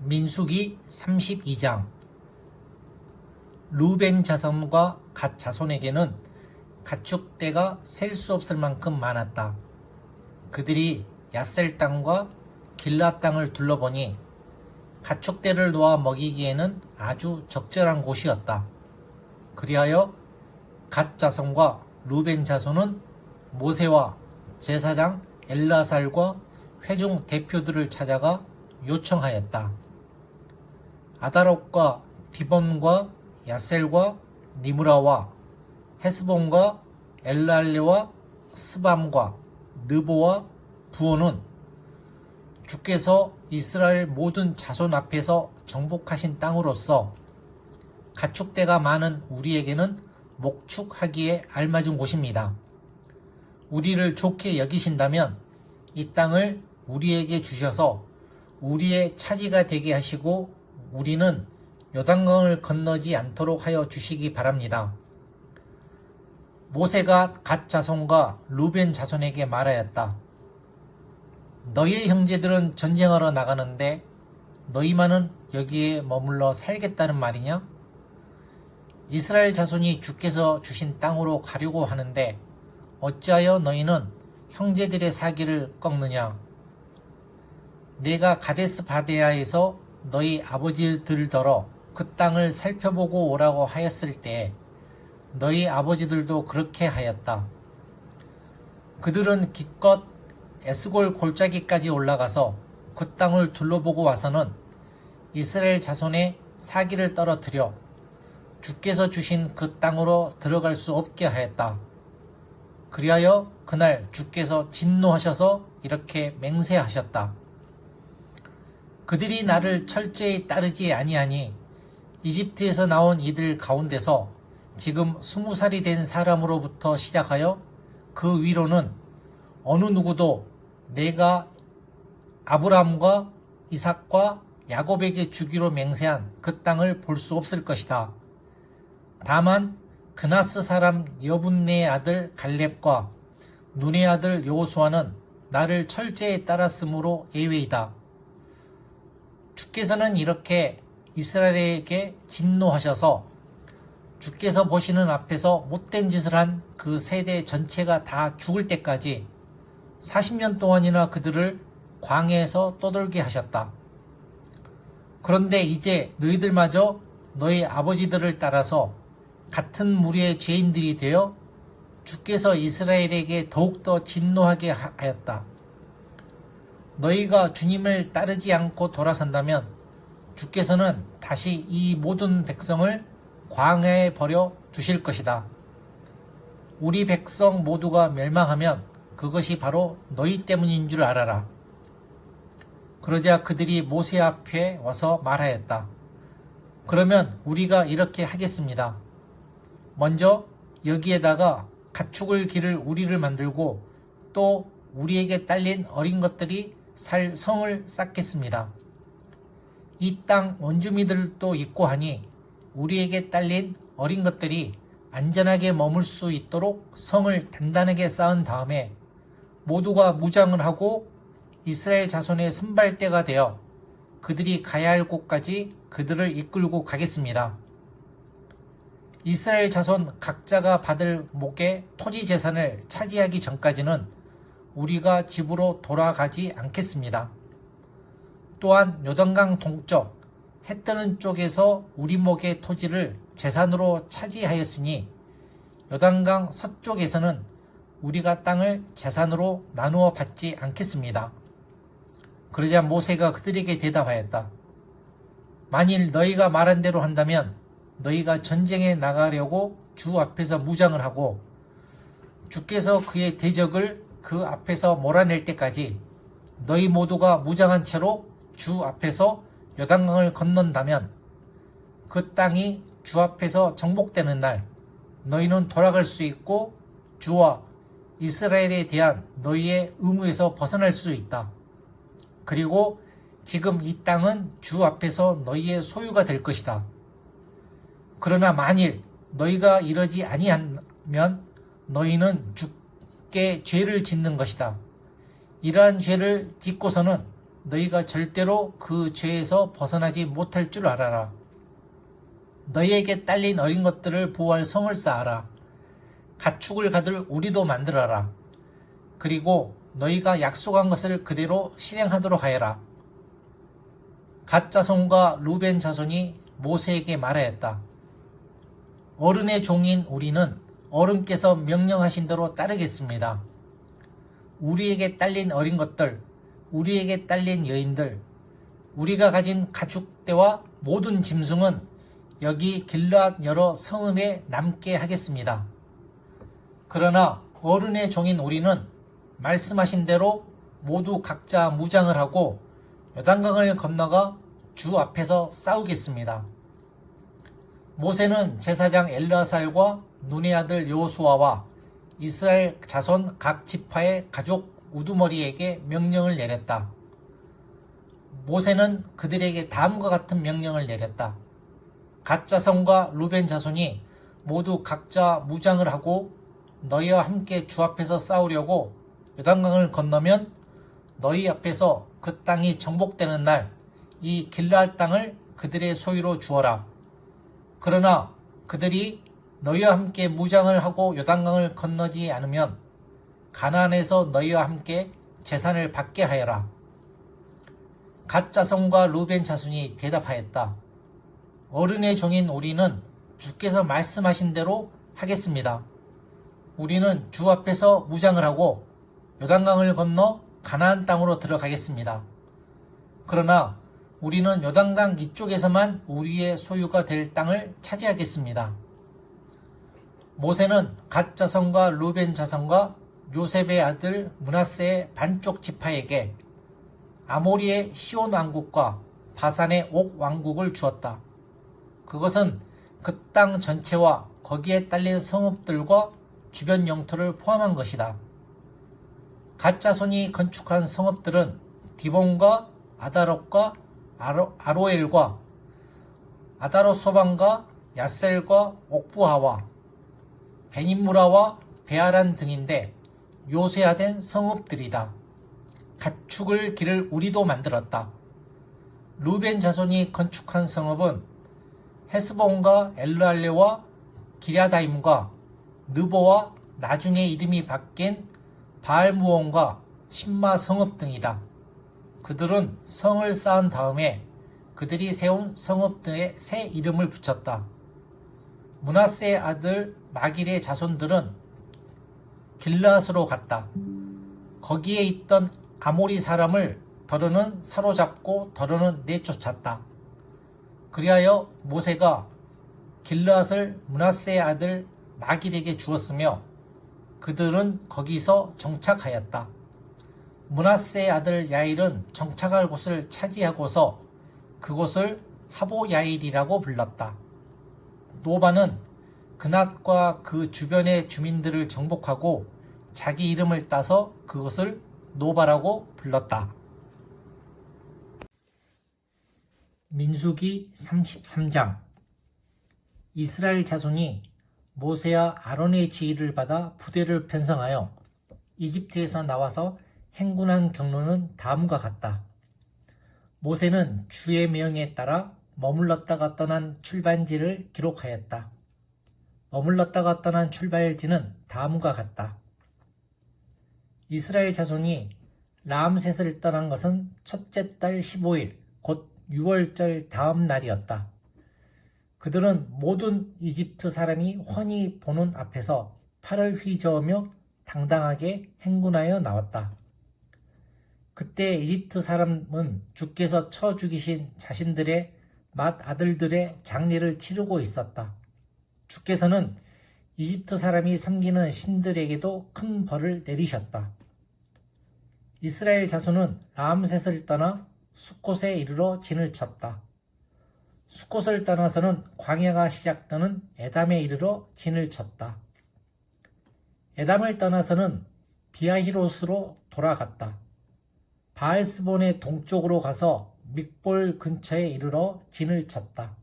민수기 32장 루벤 자손과 갓 자손에게는 가축대가 셀 수 없을 만큼 많았다. 그들이 야셀 땅과 길라 땅을 둘러보니 가축대를 놓아 먹이기에는 아주 적절한 곳이었다. 그리하여 갓 자손과 루벤 자손은 모세와 제사장 엘라살과 회중 대표들을 찾아가 요청하였다. 아다롯과 디범과 야셀과 니무라와 헤스본과 엘랄레와 스밤과 느보와 부오는 주께서 이스라엘 모든 자손 앞에서 정복하신 땅으로서 가축대가 많은 우리에게는 목축하기에 알맞은 곳입니다. 우리를 좋게 여기신다면 이 땅을 우리에게 주셔서 우리의 차지가 되게 하시고 우리는 요단강을 건너지 않도록 하여 주시기 바랍니다. 모세가 갓 자손과 루벤 자손에게 말하였다. 너희의 형제들은 전쟁하러 나가는데 너희만은 여기에 머물러 살겠다는 말이냐? 이스라엘 자손이 주께서 주신 땅으로 가려고 하는데 어찌하여 너희는 형제들의 사기를 꺾느냐? 내가 가데스 바데아에서 너희 아버지들더러 그 땅을 살펴보고 오라고 하였을 때 너희 아버지들도 그렇게 하였다. 그들은 기껏 에스골 골짜기까지 올라가서 그 땅을 둘러보고 와서는 이스라엘 자손의 사기를 떨어뜨려 주께서 주신 그 땅으로 들어갈 수 없게 하였다. 그리하여 그날 주께서 진노하셔서 이렇게 맹세하셨다. 그들이 나를 철저히 따르지 아니하니 이집트에서 나온 이들 가운데서 지금 스무 살이 된 사람으로부터 시작하여 그 위로는 어느 누구도 내가 아브라함과 이삭과 야곱에게 주기로 맹세한 그 땅을 볼 수 없을 것이다. 다만 그나스 사람 여분네의 아들 갈렙과 눈의 아들 요수아는 나를 철저히 따랐으므로 예외이다. 주께서는 이렇게 이스라엘에게 진노하셔서 주께서 보시는 앞에서 못된 짓을 한 그 세대 전체가 다 죽을 때까지 40년 동안이나 그들을 광해에서 떠돌게 하셨다. 그런데 이제 너희들마저 너희 아버지들을 따라서 같은 무리의 죄인들이 되어 주께서 이스라엘에게 더욱더 진노하게 하였다. 너희가 주님을 따르지 않고 돌아선다면 주께서는 다시 이 모든 백성을 광야에 버려 두실 것이다. 우리 백성 모두가 멸망하면 그것이 바로 너희 때문인 줄 알아라. 그러자 그들이 모세 앞에 와서 말하였다. 그러면 우리가 이렇게 하겠습니다. 먼저 여기에다가 가축을 기를 우리를 만들고 또 우리에게 딸린 어린 것들이 살 성을 쌓겠습니다. 이 땅 원주민들도 있고 하니 우리에게 딸린 어린 것들이 안전하게 머물 수 있도록 성을 단단하게 쌓은 다음에 모두가 무장을 하고 이스라엘 자손의 선발대가 되어 그들이 가야 할 곳까지 그들을 이끌고 가겠습니다. 이스라엘 자손 각자가 받을 목의 토지 재산을 차지하기 전까지는 우리가 집으로 돌아가지 않겠습니다. 또한 요단강 동쪽 해 뜨는 쪽에서 우리 목의 토지를 재산으로 차지하였으니 요단강 서쪽에서는 우리가 땅을 재산으로 나누어 받지 않겠습니다. 그러자 모세가 그들에게 대답하였다. 만일 너희가 말한 대로 한다면 너희가 전쟁에 나가려고 주 앞에서 무장을 하고 주께서 그의 대적을 그 앞에서 몰아낼 때까지 너희 모두가 무장한 채로 주 앞에서 요단강을 건넌다면 그 땅이 주 앞에서 정복되는 날 너희는 돌아갈 수 있고 주와 이스라엘에 대한 너희의 의무에서 벗어날 수 있다. 그리고 지금 이 땅은 주 앞에서 너희의 소유가 될 것이다. 그러나 만일 너희가 이러지 아니하면 너희는 주께 죄를 짓는 것이다. 이러한 죄를 짓고서는 너희가 절대로 그 죄에서 벗어나지 못할 줄 알아라. 너희에게 딸린 어린 것들을 보호할 성을 쌓아라. 가축을 가둘 우리도 만들어라. 그리고 너희가 약속한 것을 그대로 실행하도록 하여라. 갓 자손과 루벤 자손이 모세에게 말하였다. 어른의 종인 우리는 어른께서 명령하신 대로 따르겠습니다. 우리에게 딸린 어린 것들, 우리에게 딸린 여인들, 우리가 가진 가축대와 모든 짐승은 여기 길앗 여러 성읍에 남게 하겠습니다. 그러나 어른의 종인 우리는 말씀하신 대로 모두 각자 무장을 하고 요단강을 건너가 주 앞에서 싸우겠습니다. 모세는 제사장 엘라살과 눈의 아들 요수아와 이스라엘 자손 각 지파의 가족 우두머리에게 명령을 내렸다. 모세는 그들에게 다음과 같은 명령을 내렸다. 갓 자손과 루벤 자손이 모두 각자 무장을 하고 너희와 함께 주 앞에서 싸우려고 요단강을 건너면 너희 앞에서 그 땅이 정복되는 날 이 길라할 땅을 그들의 소유로 주어라. 그러나 그들이 너희와 함께 무장을 하고 요단강을 건너지 않으면 가나안에서 너희와 함께 재산을 받게 하여라. 갓 자손과 루벤 자손이 대답하였다. 어른의 종인 우리는 주께서 말씀하신 대로 하겠습니다. 우리는 주 앞에서 무장을 하고 요단강을 건너 가나안 땅으로 들어가겠습니다. 그러나 우리는 요단강 이쪽에서만 우리의 소유가 될 땅을 차지하겠습니다. 모세는 갓 자손과 루벤 자손과 요셉의 아들 문하세의 반쪽 지파에게 아모리의 시온 왕국과 바산의 옥 왕국을 주었다. 그것은 그 땅 전체와 거기에 딸린 성읍들과 주변 영토를 포함한 것이다. 가짜손이 건축한 성읍들은 디본과 아다롯과 아로, 아로엘과 아다롯 소방과 야셀과 옥부하와 베니무라와 베아란 등인데 요새화된 성읍들이다. 가축을 기를 우리도 만들었다. 루벤 자손이 건축한 성읍은 헤스본과 엘르알레와 기랴다임과 느보와 나중에 이름이 바뀐 바알무온과 신마 성읍 등이다. 그들은 성을 쌓은 다음에 그들이 세운 성읍들의 새 이름을 붙였다. 문하세의 아들 마길의 자손들은 길라스로 갔다. 거기에 있던 아모리 사람을 더러는 사로잡고 더러는 내쫓았다. 그리하여 모세가 길라스를 문하세의 아들 마길에게 주었으며 그들은 거기서 정착하였다. 문하세의 아들 야일은 정착할 곳을 차지하고서 그곳을 하보 야일이라고 불렀다. 노바는 그낫과 그 주변의 주민들을 정복하고 자기 이름을 따서 그것을 노바라고 불렀다. 민수기 33장 이스라엘 자손이 모세와 아론의 지휘를 받아 부대를 편성하여 이집트에서 나와서 행군한 경로는 다음과 같다. 모세는 주의 명에 따라 머물렀다가 떠난 출발지를 기록하였다. 머물렀다가 떠난 출발지는 다음과 같다. 이스라엘 자손이 라암셋을 떠난 것은 첫째 달 15일, 곧 6월절 다음 날이었다. 그들은 모든 이집트 사람이 훤히 보는 앞에서 팔을 휘저으며 당당하게 행군하여 나왔다. 그때 이집트 사람은 주께서 쳐 죽이신 자신들의 맏 아들들의 장례를 치르고 있었다. 주께서는 이집트 사람이 섬기는 신들에게도 큰 벌을 내리셨다. 이스라엘 자손은 라암셋을 떠나 수꽃에 이르러 진을 쳤다. 수꽃을 떠나서는 광야가 시작되는 에담에 이르러 진을 쳤다. 에담을 떠나서는 비아히롯으로 돌아갔다. 바알스본의 동쪽으로 가서 mik볼 근처에 이르러 진을 쳤다.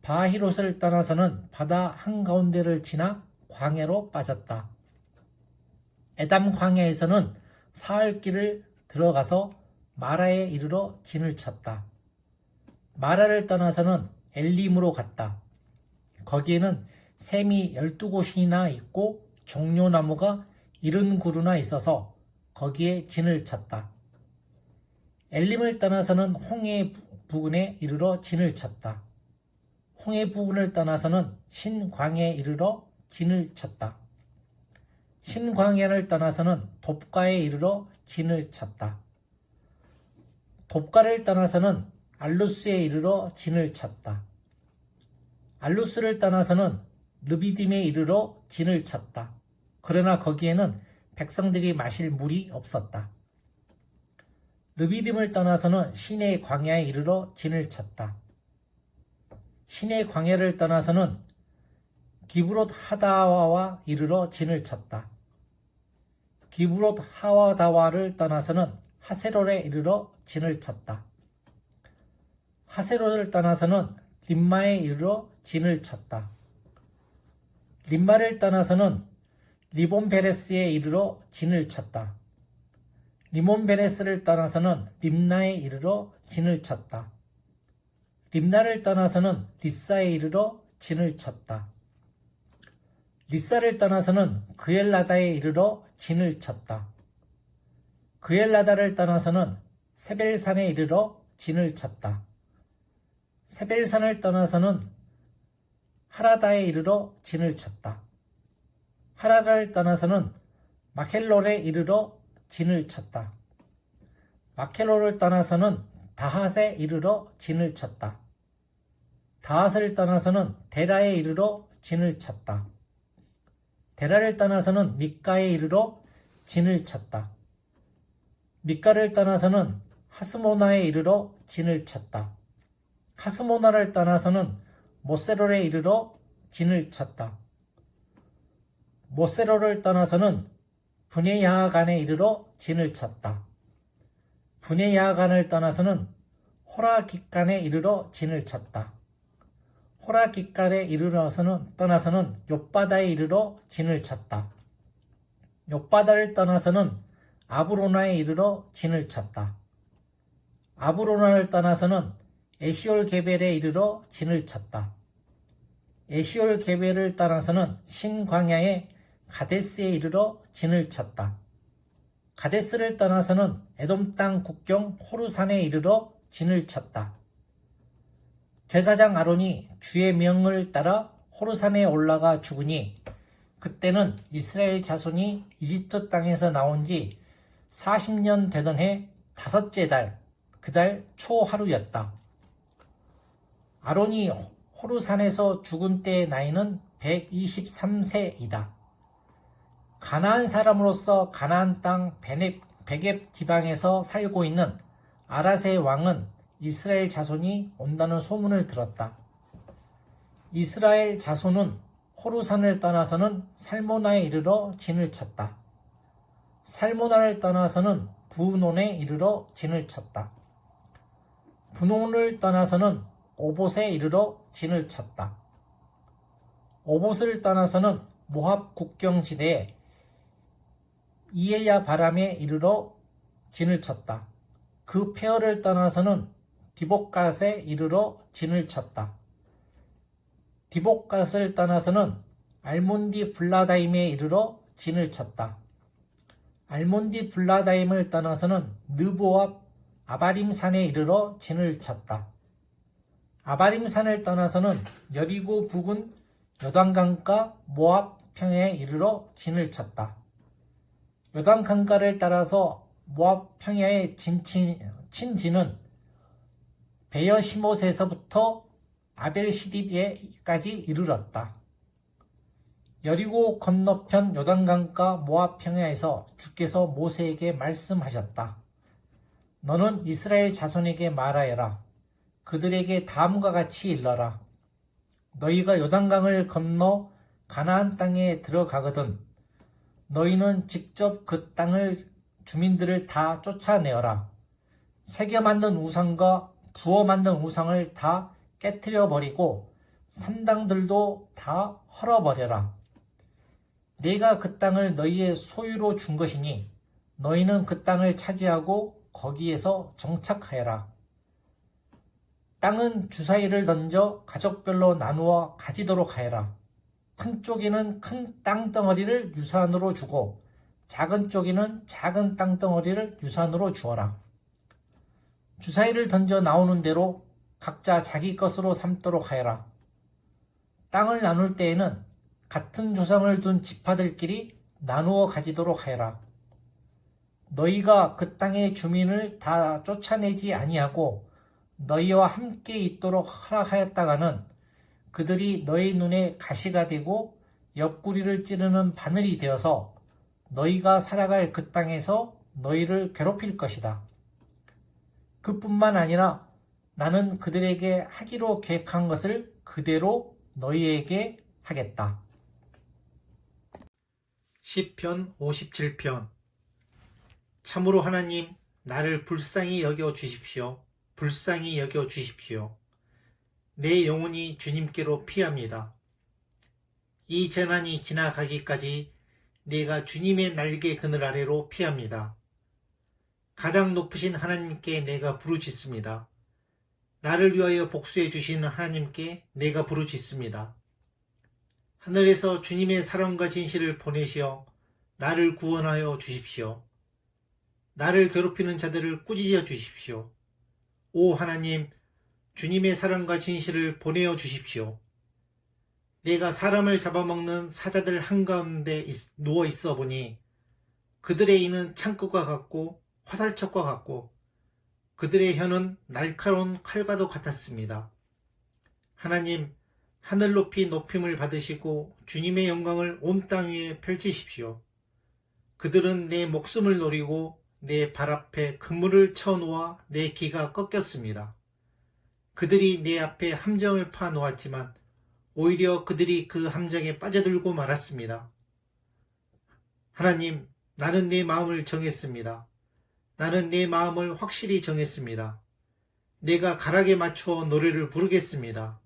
바히롯을 떠나서는 바다 한가운데를 지나 광야로 빠졌다. 에담 광야에서는 사흘길을 들어가서 마라에 이르러 진을 쳤다. 마라를 떠나서는 엘림으로 갔다. 거기에는 샘이 열두 곳이나 있고 종려나무가 이른 그루나 있어서 거기에 진을 쳤다. 엘림을 떠나서는 홍해 부근에 이르러 진을 쳤다. 홍해 부근을 떠나서는 신광야에 이르러 진을 쳤다. 신광야를 떠나서는 돕가에 이르러 진을 쳤다. 돕가를 떠나서는 알루스에 이르러 진을 쳤다. 알루스를 떠나서는 르비딤에 이르러 진을 쳤다. 그러나 거기에는 백성들이 마실 물이 없었다. 르비딤을 떠나서는 시내 광야에 이르러 진을 쳤다. 시내 광야를 떠나서는 기브롯 하다와와 이르러 진을 쳤다. 기브롯 하와다와를 떠나서는 하세롤에 이르러 진을 쳤다. 하세롤을 떠나서는 림마에 이르러 진을 쳤다. 림마를 떠나서는 리본베레스에 이르러 진을 쳤다. 리몬베레스를 떠나서는 림나에 이르러 진을 쳤다. 림나를 떠나서는 리사에 이르러 진을 쳤다. 리사를 떠나서는 그엘라다에 이르러 진을 쳤다. 그엘라다를 떠나서는 세벨산에 이르러 진을 쳤다. 세벨산을 떠나서는 하라다에 이르러 진을 쳤다. 하라다를 떠나서는 마켈롤에 이르러 진을 쳤다. 마켈롤을 떠나서는 다핫에 이르러 진을 쳤다. 다핫을 떠나서는 데라에 이르러 진을 쳤다. 데라를 떠나서는 미가에 이르러 진을 쳤다. 미가를 떠나서는 하스모나에 이르러 진을 쳤다. 하스모나를 떠나서는 모세롤에 이르러 진을 쳤다. 모세롤을 떠나서는 분해야간에 이르러 진을 쳤다. 분해야간을 떠나서는 호라깃간에 이르러 진을 쳤다. 호라깃간에 이르러서는 떠나서는 욥바다에 이르러 진을 쳤다. 욥바다를 떠나서는 아브로나에 이르러 진을 쳤다. 아브로나를 떠나서는 에시올 게벨에 이르러 진을 쳤다. 에시올 게벨을 떠나서는 신광야의 가데스에 이르러 진을 쳤다. 가데스를 떠나서는 에돔 땅 국경 호루산에 이르러 진을 쳤다. 제사장 아론이 주의 명을 따라 호루산에 올라가 죽으니 그때는 이스라엘 자손이 이집트 땅에서 나온 지 40년 되던 해 다섯째 달, 그달 초하루였다. 아론이 호루산에서 죽은 때의 나이는 123세이다. 가나안 사람으로서 가나안 땅 베넵, 베겝 지방에서 살고 있는 아라세 왕은 이스라엘 자손이 온다는 소문을 들었다. 이스라엘 자손은 호루산을 떠나서는 살모나에 이르러 진을 쳤다. 살모나를 떠나서는 부논에 이르러 진을 쳤다. 분홍을 떠나서는 오봇에 이르러 진을 쳤다. 오봇을 떠나서는 모압 국경지대에 이에야 바람에 이르러 진을 쳤다. 그 폐허를 떠나서는 디복갓에 이르러 진을 쳤다. 디복갓을 떠나서는 알몬디 블라다임에 이르러 진을 쳤다. 알몬디 블라다임을 떠나서는 느보압 아바림 산에 이르러 진을 쳤다. 아바림 산을 떠나서는 여리고 부근 여단강가 모압 평야에 이르러 진을 쳤다. 여단강가를 따라서 모압 평야의 진친, 친지는 베여시못에서부터 아벨시딥에까지 이르렀다. 여리고 건너편 요단강가 모압 평야에서 주께서 모세에게 말씀하셨다. 너는 이스라엘 자손에게 말하여라. 그들에게 다음과 같이 일러라. 너희가 요단강을 건너 가나안 땅에 들어가거든 너희는 직접 그 땅을 주민들을 다 쫓아내어라. 새겨 만든 우상과 부어 만든 우상을 다 깨뜨려 버리고 산당들도 다 헐어버려라. 내가 그 땅을 너희의 소유로 준 것이니 너희는 그 땅을 차지하고 거기에서 정착하여라. 땅은 주사위를 던져 가족별로 나누어 가지도록 하여라. 큰 쪽에는 큰 땅덩어리를 유산으로 주고 작은 쪽에는 작은 땅덩어리를 유산으로 주어라. 주사위를 던져 나오는 대로 각자 자기 것으로 삼도록 하여라. 땅을 나눌 때에는 같은 조상을 둔 지파들끼리 나누어 가지도록 하여라. 너희가 그 땅의 주민을 다 쫓아내지 아니하고 너희와 함께 있도록 허락하였다가는 그들이 너희 눈에 가시가 되고 옆구리를 찌르는 바늘이 되어서 너희가 살아갈 그 땅에서 너희를 괴롭힐 것이다. 그뿐만 아니라 나는 그들에게 하기로 계획한 것을 그대로 너희에게 하겠다. 10편 57편 참으로 하나님 나를 불쌍히 여겨 주십시오. 불쌍히 여겨 주십시오. 내 영혼이 주님께로 피합니다. 이 재난이 지나가기까지 내가 주님의 날개 그늘 아래로 피합니다. 가장 높으신 하나님께 내가 부르짖습니다. 나를 위하여 복수해 주시는 하나님께 내가 부르짖습니다. 하늘에서 주님의 사랑과 진실을 보내시어 나를 구원하여 주십시오. 나를 괴롭히는 자들을 꾸짖어 주십시오. 오 하나님, 주님의 사랑과 진실을 보내어 주십시오. 내가 사람을 잡아먹는 사자들 한가운데 있- 누워 있어 보니 그들의 이는 창끝과 같고 화살촉과 같고 그들의 혀는 날카로운 칼과도 같았습니다. 하나님, 하늘 높이 높임을 받으시고 주님의 영광을 온 땅 위에 펼치십시오. 그들은 내 목숨을 노리고 내 발 앞에 그물을 쳐놓아 내 기가 꺾였습니다. 그들이 내 앞에 함정을 파 놓았지만 오히려 그들이 그 함정에 빠져들고 말았습니다. 하나님, 나는 내 마음을 정했습니다. 나는 내 마음을 확실히 정했습니다. 내가 가락에 맞추어 노래를 부르겠습니다.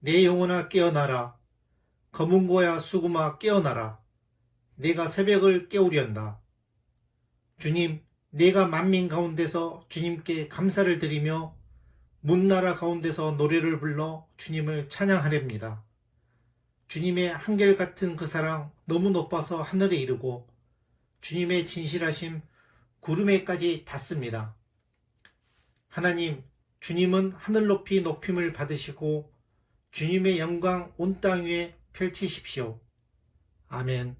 내 영혼아 깨어나라. 검은 고야 수구마 깨어나라. 내가 새벽을 깨우련다. 주님, 내가 만민 가운데서 주님께 감사를 드리며 문나라 가운데서 노래를 불러 주님을 찬양하렵니다. 주님의 한결같은 그 사랑 너무 높아서 하늘에 이르고 주님의 진실하심 구름에까지 닿습니다. 하나님, 주님은 하늘 높이 높임을 받으시고 주님의 영광 온 땅 위에 펼치십시오. 아멘.